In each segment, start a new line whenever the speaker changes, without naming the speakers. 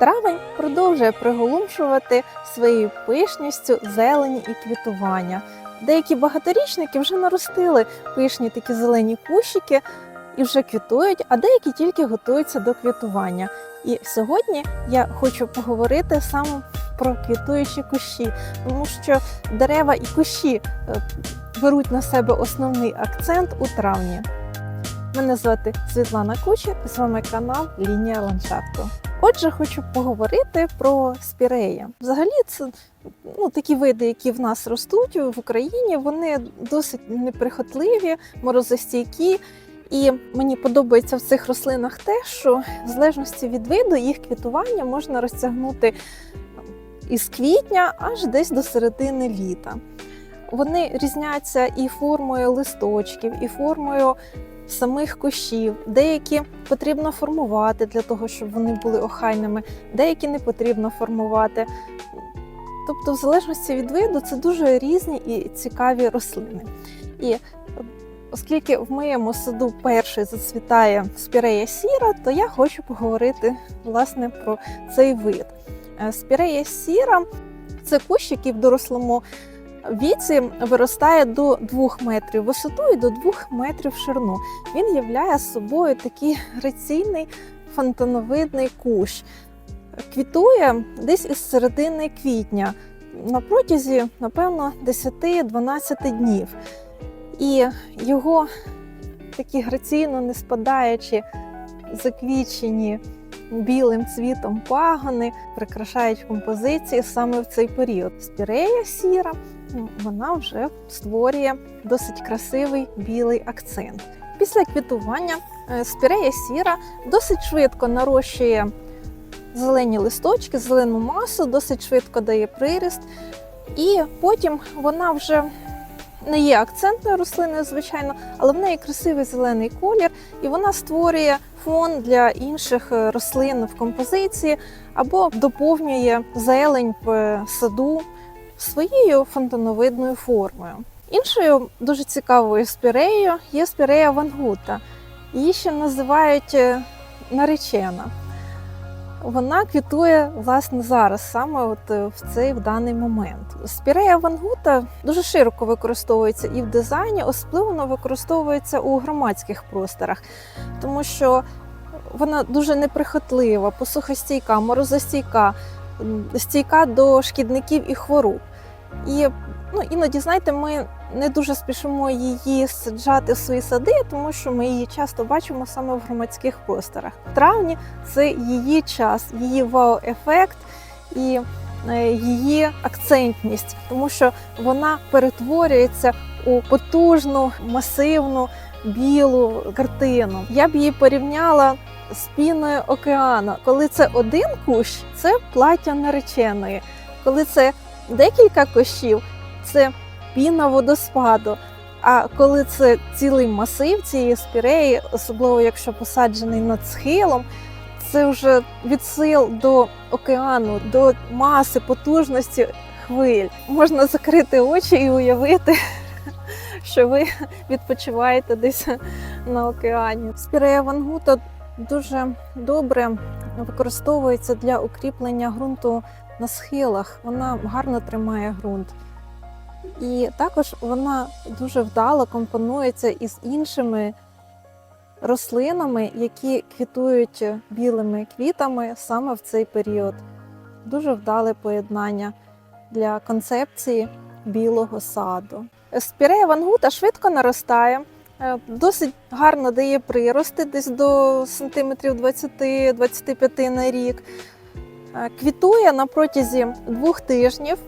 Травень продовжує приголомшувати своєю пишністю зелені і квітування. Деякі багаторічники вже наростили пишні такі зелені кущики і вже квітують, а деякі тільки готуються до квітування. І сьогодні я хочу поговорити саме про квітуючі кущі, тому що дерева і кущі е, беруть на себе основний акцент у травні. Мене звати Світлана Кучер, і з вами канал Лінія ландшафту. Отже, хочу поговорити про спірея. Взагалі, це ну, такі види, які в нас ростуть в Україні, вони досить неприхотливі, морозостійкі. І мені подобається в цих рослинах те, що в залежності від виду їх квітування можна розтягнути із квітня аж десь до середини літа. Вони різняться і формою листочків, і формою самих кущів. Деякі потрібно формувати для того, щоб вони були охайними, деякі не потрібно формувати. Тобто, в залежності від виду, це дуже різні і цікаві рослини. І оскільки в моєму саду перший зацвітає спірея сіра, то я хочу поговорити власне про цей вид. Е, Спірея сіра це кущ, який в дорослому віці виростає до 2 метрів висоту і до 2 метрів ширину. Він являє собою такий граційний фонтановидний кущ. Квітує десь із середини квітня на протязі, напевно, 10-12 днів. І його такі граційно не спадаючі, заквічені білим цвітом пагони прикрашають композиції саме в цей період. Спірея сіра ну, вона вже створює досить красивий білий акцент. Після квітування е, спірея сіра досить швидко нарощує зелені листочки, зелену масу, досить швидко дає приріст, і потім вона вже не є акцентною рослиною, звичайно, але в неї красивий зелений колір, і вона створює фон для інших е, рослин в композиції або доповнює зелень в саду своєю фонтановидною формою. Іншою дуже цікавою спіреєю є спірея вангута. Її ще називають е, наречена. Вона квітує власне зараз, саме от е, в цей в даний момент. Спірея вангута дуже широко використовується і в дизайні, особливо використовується у громадських просторах, тому що вона дуже неприхотлива, посухостійка, морозостійка, стійка до шкідників і хвороб. І ну, іноді, знаєте, ми не дуже спішимо її саджати в свої сади, тому що ми її часто бачимо саме в громадських просторах. В травні це її час, її вау-ефект і е, її акцентність, тому що вона перетворюється у потужну, масивну білу картину. Я б її порівняла з піною океану. Коли це один кущ, це плаття нареченої. Коли це декілька кущів, це піна водоспаду. А коли це цілий масив цієї спіреї, особливо якщо посаджений над схилом, це вже від сил до океану, до маси, потужності хвиль. Можна закрити очі і уявити, що ви відпочиваєте десь на океані. Спірея вангута дуже добре використовується для укріплення ґрунту на схилах. Вона гарно тримає ґрунт. І також вона дуже вдало компонується із іншими рослинами, які квітують білими квітами саме в цей період. Дуже вдале поєднання для концепції білого саду. Спірея вангута швидко наростає, досить гарно дає прирости, десь до сантиметрів 20-25 на рік. Е, Квітує на протязі двох тижнів.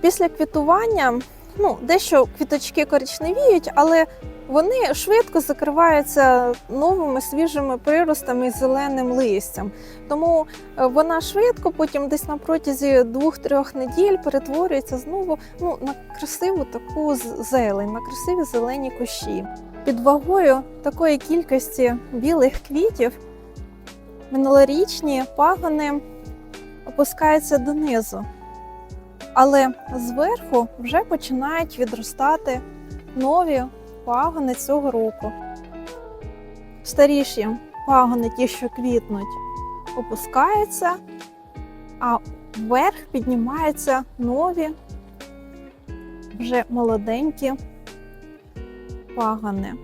Після квітування ну, дещо квіточки коричневіють, але вони швидко закриваються новими свіжими приростами і зеленим листям. Тому е, вона швидко, потім десь на протязі двох-трьох неділь перетворюється знову ну, на красиву таку зелень, на красиві зелені кущі. Під вагою такої кількості білих квітів минулорічні пагони опускаються донизу. Але зверху вже починають відростати нові пагони цього року. Старіші пагони, ті, що квітнуть, опускаються, а вверх піднімаються нові, вже молоденькі пагани.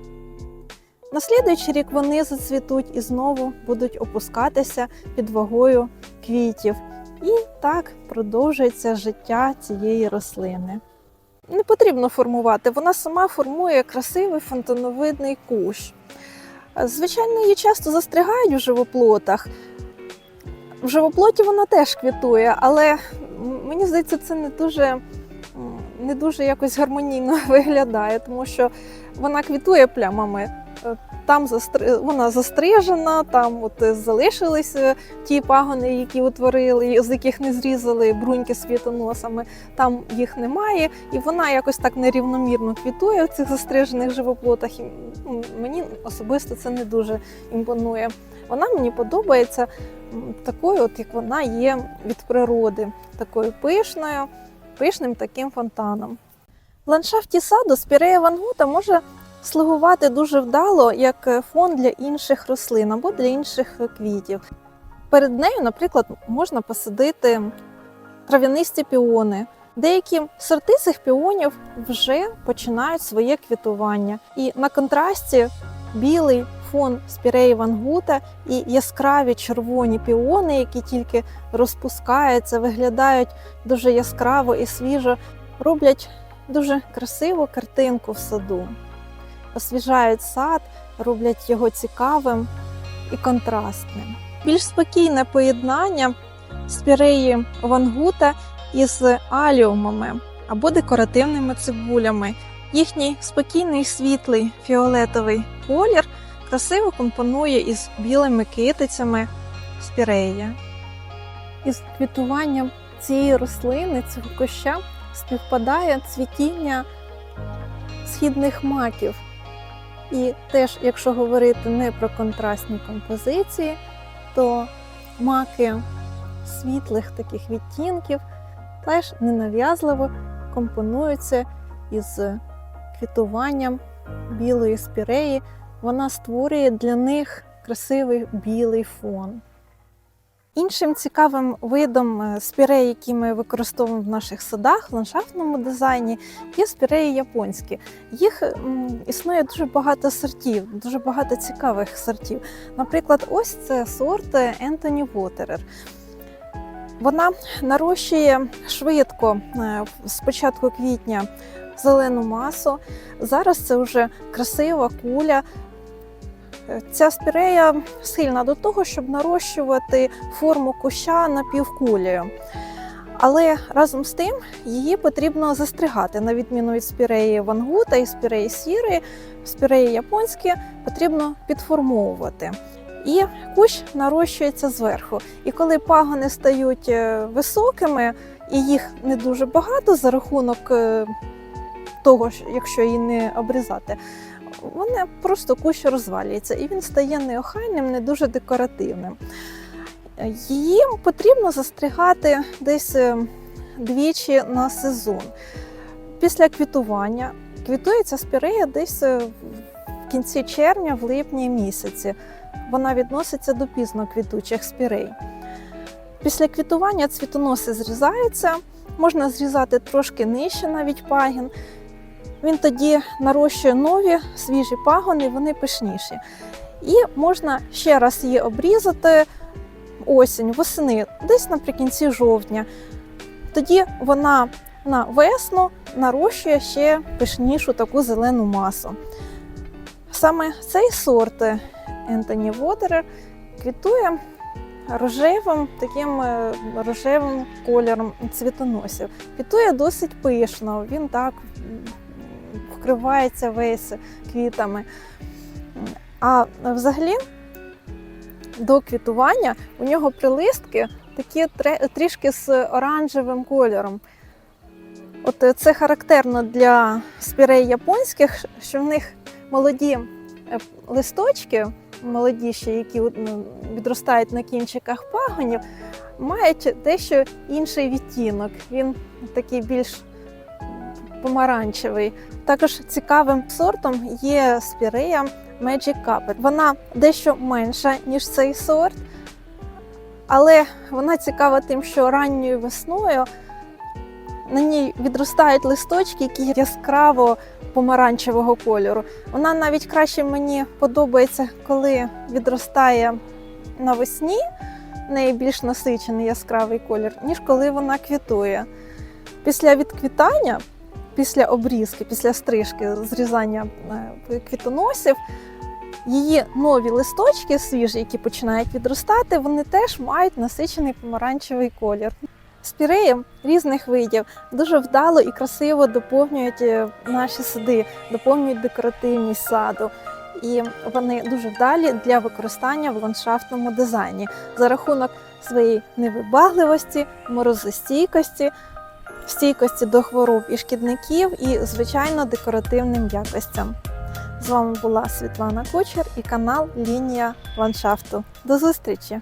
На слідуючий рік вони зацвітуть і знову будуть опускатися під вагою квітів. І так продовжується життя цієї рослини. Не потрібно формувати, вона сама формує красивий фонтановидний кущ. Звичайно, її часто застрягають в живоплотах. В живоплоті вона теж квітує, але мені здається, це не дуже, не дуже якось гармонійно виглядає, тому що вона квітує плямами. Е, Там застри... вона застрижена, там от е, залишилися ті пагони, які утворили, з яких не зрізали бруньки з квітоносами. Там їх немає, і вона якось так нерівномірно квітує в цих застрижених живоплотах. І ну, мені особисто це не дуже імпонує. Вона мені подобається такою, от як вона є від природи, такою пишною, пишним таким фонтаном. Ландшафті саду спірея вангута може слугувати дуже вдало як е, фон для інших рослин або для інших е, квітів. Перед нею, наприклад, можна посадити трав'янисті піони. Деякі сорти цих піонів вже починають своє квітування. І на контрасті білий фон спіреї вангута і яскраві червоні піони, які тільки розпускаються, виглядають дуже яскраво і свіжо, роблять дуже красиву картинку в саду освіжають сад, роблять його цікавим і контрастним. Більш спокійне поєднання спіреї вангута із аліумами або декоративними цибулями. Їхній спокійний світлий фіолетовий колір красиво компонує із білими китицями спірея. Із квітуванням цієї рослини, цього куща, співпадає цвітіння східних маків. І теж, якщо говорити не про контрастні композиції, то маки світлих таких відтінків теж ненав'язливо компонуються із квітуванням білої спіреї. Вона створює для них красивий білий фон. Іншим цікавим видом е, спірей, які ми використовуємо в наших садах в ландшафтному дизайні, є спіреї японські. Їх існує дуже багато сортів, дуже багато цікавих сортів. Наприклад, ось це сорт Ентоні Вотерер. Вона нарощує швидко е, з початку квітня зелену масу. Зараз це вже красива куля. Ця спірея схильна до того, щоб нарощувати форму куща напівкулею. Але разом з тим її потрібно застригати, на відміну від спіреї вангута і спіреї сірої, спіреї японські потрібно підформовувати. І кущ нарощується зверху. І коли пагони стають е, високими, і їх не дуже багато за рахунок е, того, якщо її не обрізати, вони просто кущ розвалюється, і він стає неохайним, не дуже декоративним. Її потрібно застригати десь е, двічі на сезон. Після квітування квітується спірея десь е, в кінці червня, в липні місяці. Вона відноситься до пізноквітучих спірей. Після квітування цвітоноси зрізаються, можна зрізати трошки нижче навіть пагін. Він тоді нарощує нові свіжі пагони, вони пишніші. І можна ще раз її обрізати осінь, восени, десь наприкінці жовтня. Тоді вона на весну нарощує ще пишнішу таку зелену масу. Саме цей сорт Ентоні Водерер квітує рожевим таким е, рожевим кольором цвітоносів. Квітує досить пишно, він так вкривається весь квітами. А взагалі до квітування у нього прилистки такі трішки з оранжевим кольором. От е, це характерно для спірей японських, що в них молоді е, листочки, молодіші, які ну, відростають на кінчиках пагонів, мають дещо інший відтінок. Він такий більш помаранчевий. Також цікавим сортом є спірея Magic Carpet. Вона дещо менша, ніж цей сорт, Але вона цікава тим, що ранньою весною на ній відростають листочки, які яскраво помаранчевого кольору. Вона навіть краще мені подобається, коли відростає навесні, неї більш насичений яскравий колір, ніж коли вона квітує. Після відквітання, після обрізки, після стрижки, зрізання е, квітоносів, її нові листочки свіжі, які починають відростати, вони теж мають насичений помаранчевий колір. Спіреї різних видів дуже вдало і красиво доповнюють е, наші сади, доповнюють декоративність саду. І вони дуже вдалі для використання в ландшафтному дизайні за рахунок своєї невибагливості, морозостійкості, стійкості до хвороб і шкідників, і, звичайно, декоративним якостям. З вами була Світлана Кучер і канал Лінія ландшафту. До зустрічі!